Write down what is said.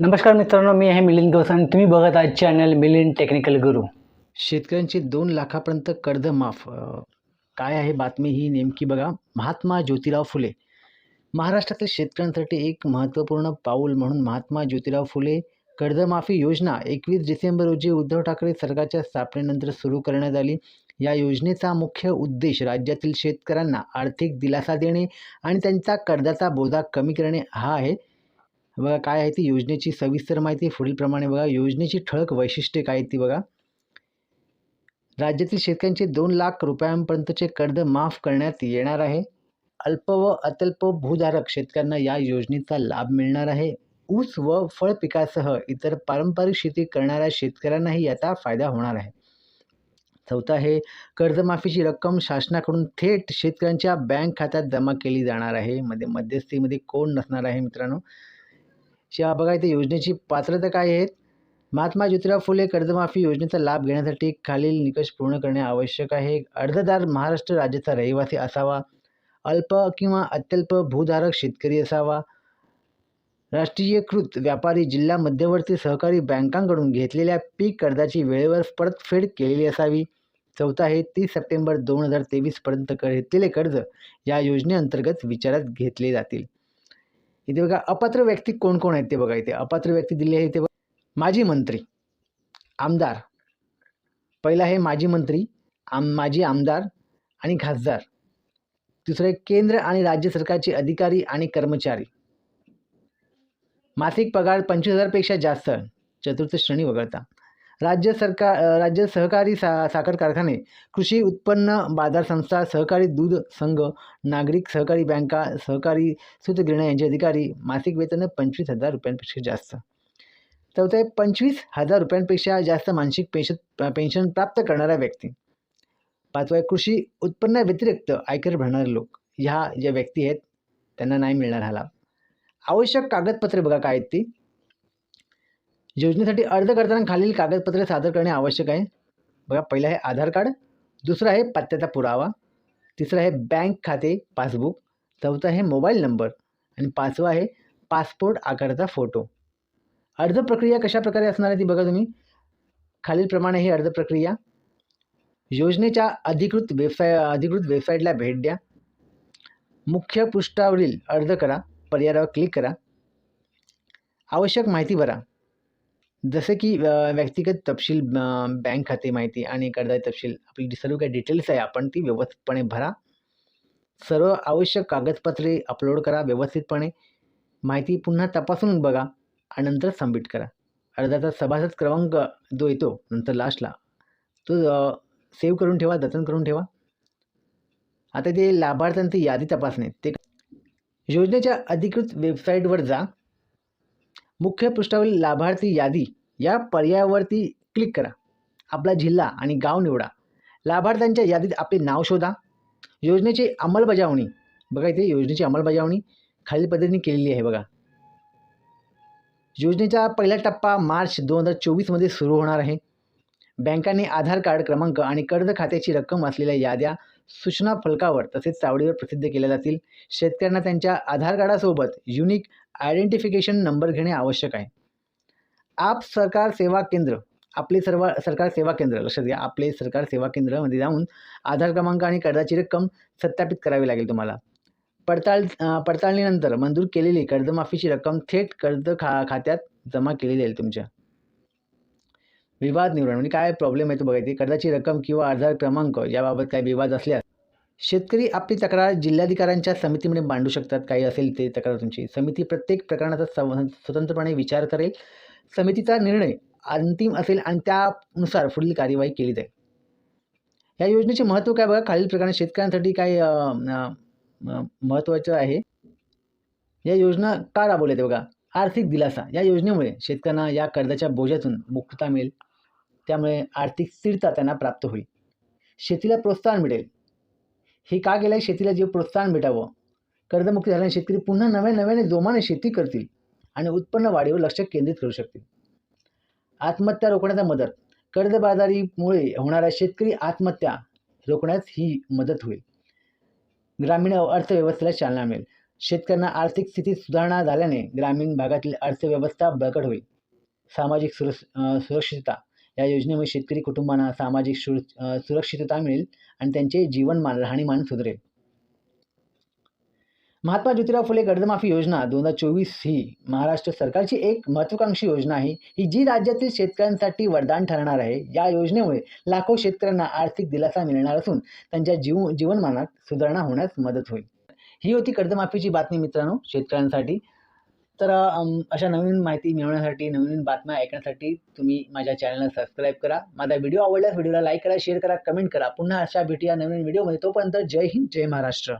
नमस्कार मित्रांनो मी आहे मिलिंद गवस आणि तुम्ही बघत आहात चॅनल मिलिंद टेक्निकल गुरु. शेतकऱ्यांची दोन लाखापर्यंत कर्ज माफ. काय आहे बातमी ही नेमकी बघा. महात्मा ज्योतिराव फुले. महाराष्ट्रातील शेतकऱ्यांसाठी एक महत्त्वपूर्ण पाऊल म्हणून महात्मा ज्योतिराव फुले कर्जमाफी योजना एकवीस डिसेंबर रोजी उद्धव ठाकरे सरकारच्या स्थापनेनंतर सुरू करण्यात आली. या योजनेचा मुख्य उद्देश राज्यातील शेतकऱ्यांना आर्थिक दिलासा देणे आणि त्यांचा कर्जाचा बोजा कमी करणे हा आहे. बघा काय आहे ती योजनेची सविस्तर माहिती पुढीलप्रमाणे बघा योजनेची ठळक वैशिष्ट्ये काय आहेत ती बघा. राज्यातील शेतकऱ्यांचे दोन लाख रुपयांपर्यंतचे कर्ज माफ करण्यात येणार आहे. अल्प व अत्यल्प भूधारक शेतकऱ्यांना या योजनेचा लाभ मिळणार आहे. ऊस व फळ पिकासह इतर पारंपरिक शेती करणाऱ्या शेतकऱ्यांनाही याचा फायदा होणार आहे. चौथा आहे कर्जमाफीची रक्कम शासनाकडून थेट शेतकऱ्यांच्या बँक खात्यात जमा केली जाणार आहे. मध्ये मध्यस्थीमध्ये कोण नसणार आहे मित्रांनो? शिवा बघा इथे योजनेची पात्रता काय आहेत? महात्मा ज्योतिराव फुले कर्जमाफी योजनेचा लाभ घेण्यासाठी खालील निकष पूर्ण करणे आवश्यक आहे. अर्जदार महाराष्ट्र राज्याचा रहिवासी असावा. अल्प किंवा अत्यल्प भूधारक शेतकरी असावा. राष्ट्रीयकृत व्यापारी जिल्हा मध्यवर्ती सहकारी बँकांकडून घेतलेल्या पीक कर्जाची वेळेवर परतफेड केलेली असावी. चौथा आहे तीस सप्टेंबर दोन हजार तेवीसपर्यंत घेतलेले कर्ज या योजनेअंतर्गत विचारात घेतले जातील. इथे बघा अपात्र व्यक्ती कोण कोण आहेत ते बघा इथे. अपात्र व्यक्ती दिली आहे ते बघा. माजी मंत्री आमदार. पहिला आहे माजी मंत्री आम माजी आमदार आणि खासदार. दुसरं केंद्र आणि राज्य सरकारचे अधिकारी आणि कर्मचारी. मासिक पगार पंचवीस हजारपेक्षा जास्त. चतुर्थ श्रेणी वगळता. राज्य सरकार राज्य सहकारी सा साखर कारखाने कृषी उत्पन्न बाजार संस्था सहकारी दूध संघ नागरिक सहकारी बँका सहकारी सूतगिरण्या यांचे अधिकारी मासिक वेतन पंचवीस हजार रुपयांपेक्षा जास्त. चौथं आहे पंचवीस हजार रुपयांपेक्षा जास्त मानसिक पेन्शन पेन्शन प्राप्त करणाऱ्या व्यक्ती. पाचवं आहे कृषी उत्पन्नाव्यतिरिक्त आयकर भरणारे लोक. ह्या ज्या व्यक्ती आहेत त्यांना नाही मिळणार हा लाभ. आवश्यक कागदपत्रे बघा काय आहेत ती. योजनेसाठी अर्ज करताना खालील कागदपत्रे सादर करणे आवश्यक आहे. बघा पहिलं आहे आधार कार्ड दुसरं आहे पत्त्याचा पुरावा तिसरं आहे बँक खाते पासबुक चौथं आहे मोबाईल नंबर आणि पाचवं आहे पासपोर्ट आकाराचा फोटो. अर्ज प्रक्रिया कशाप्रकारे असणार आहे ती बघा तुम्ही. खालीलप्रमाणे ही अर्ज प्रक्रिया. योजनेच्या अधिकृत वेबसाय अधिकृत वेबसाईटला भेट द्या. मुख्य पृष्ठावरील अर्ज करा पर्यायावर क्लिक करा. आवश्यक माहिती भरा. जसे की व्यक्तिगत तपशील बँक खाते माहिती आणि कर्जाचे तपशील आपली सर्व काही डिटेल्स आहे आपण ती व्यवस्थितपणे भरा. सर्व आवश्यक कागदपत्रे अपलोड करा व्यवस्थितपणे. माहिती पुन्हा तपासून बघा आणि नंतर सबमिट करा. अर्जाचा सभासद क्रमांक जो येतो नंतर लास्टला तो सेव्ह करून ठेवा जतन करून ठेवा. आता ते लाभार्थ्यांची यादी तपासणे. ते योजनेच्या अधिकृत वेबसाईटवर जा. मुख्य पृष्ठावरील लाभार्थी यादी या पर्यायावरती क्लिक करा. आपला जिल्हा आणि गाव निवडा. लाभार्थ्यांच्या यादीत आपले नाव शोधा. योजनेची अंमलबजावणी. बघा इथे योजनेची अंमलबजावणी खालील पद्धतीने केलेली आहे बघा. योजनेचा पहिला टप्पा मार्च दोन हजार चोवीसमध्ये सुरू होणार आहे. बँकांनी आधार कार्ड क्रमांक आणि कर्ज खात्याची रक्कम असलेल्या याद्या सूचना फलकावर तसेच चावडीवर प्रसिद्ध केल्या जातील. शेतकऱ्यांना त्यांच्या आधार कार्डासोबत युनिक आयडेंटिफिकेशन नंबर घेणे आवश्यक आहे. आप सरकार सेवा केंद्र आपले सर्व सरकार सेवा केंद्र लक्षात घ्या आपले सरकार सेवा केंद्रामध्ये जाऊन आधार क्रमांक आणि कर्जाची रक्कम सत्यापित करावी लागेल तुम्हाला. पडताळ पडताळणीनंतर मंजूर केलेली कर्जमाफीची रक्कम थेट कर्ज खा खात्यात जमा केली जाईल तुमच्या. विवाद निवारण म्हणजे काय प्रॉब्लेम आहे तो बघायची कर्जाची रक्कम किंवा आधार क्रमांक याबाबत काही विवाद असल्यास शेतकरी आपली तक्रार जिल्हाधिकाऱ्यांच्या समितीमध्ये मांडू शकतात. काही असेल ते तक्रार तुमची. समिती प्रत्येक प्रकरणाचा सव- स्वतंत्रपणे विचार करेल. समितीचा निर्णय अंतिम असेल आणि त्यानुसार पुढील कार्यवाही केली जाईल. या योजनेचे महत्त्व काय बघा? खालील प्रकारे शेतकऱ्यांसाठी काय महत्त्वाचं आहे? या योजना का राबवल्या ते बघा? आर्थिक दिलासा. या योजनेमुळे शेतकऱ्यांना या कर्जाच्या बोजातून मुक्तता मिळेल. त्यामुळे आर्थिक स्थिरता त्यांना प्राप्त होईल. शेतीला प्रोत्साहन मिळेल. हे का केलं शेतीला जे प्रोत्साहन भेटावं कर्जमुक्ती झाल्याने शेतकरी पुन्हा नव्या नव्याने जोमाने शेती करतील आणि उत्पन्न वाढीवर लक्ष केंद्रित करू शकतील. आत्महत्या रोखण्याचा मदत. कर्जबाजारीमुळे होणाऱ्या शेतकरी आत्महत्या रोखण्यास ही मदत होईल. ग्रामीण अर्थव्यवस्थेला चालना मिळेल. शेतकऱ्यांना आर्थिक स्थितीत सुधारणा झाल्याने ग्रामीण भागातील अर्थव्यवस्था बळकट होईल. सामाजिक सुरस सुरक्षितता. या योजनेमुळे शेतकरी कुटुंबांना सामाजिक सुर सुरक्षितता मिळेल आणि त्यांचे जीवनमान राहणीमान सुधरेल. महात्मा ज्योतिराव फुले कर्जमाफी योजना दोन हजार चोवीस ही महाराष्ट्र सरकारची एक महत्त्वाकांक्षी योजना आहे. ही जी राज्यातील शेतकऱ्यांसाठी वरदान ठरणार आहे या योजनेमुळे लाखो शेतकऱ्यांना आर्थिक दिलासा मिळणार असून त्यांच्या जीव जीवनमानात सुधारणा होण्यास मदत होईल. ही होती कर्जमाफीची बातमी मित्रांनो शेतकऱ्यांसाठी. तर अशा नवीन माहिती मिळवण्यासाठी नवीन बातम्या ऐकण्यासाठी तुम्ही माझ्या चॅनलला सबस्क्राईब करा. माझा व्हिडिओ आवडल्यास व्हिडिओला लाईक करा शेअर करा कमेंट करा. पुन्हा अशा भेटूया नवीन व्हिडिओमध्ये. तोपर्यंत जय हिंद जय महाराष्ट्र.